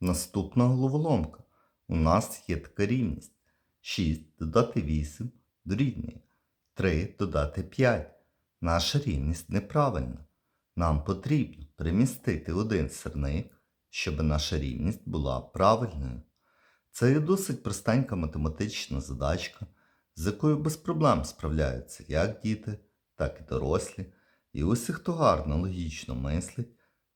Наступна головоломка. У нас є така рівність. 6 додати 8 дорівнює 3 додати 5. Наша рівність неправильна. Нам потрібно перемістити один сирник, щоб наша рівність була правильною. Це є досить простенька математична задачка, з якою без проблем справляються як діти, так і дорослі. І усі, хто гарно логічно мислить,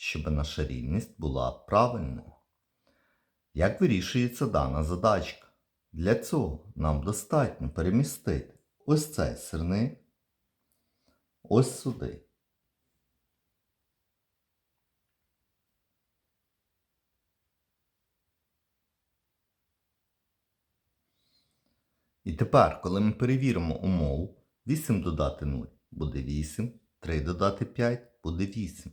щоб наша рівність була правильною. Як вирішується дана задачка? Для цього нам достатньо перемістити ось цей сирник ось сюди. І тепер, коли ми перевіримо умову, 8 додати 0 буде 8, 3 додати 5 буде 8.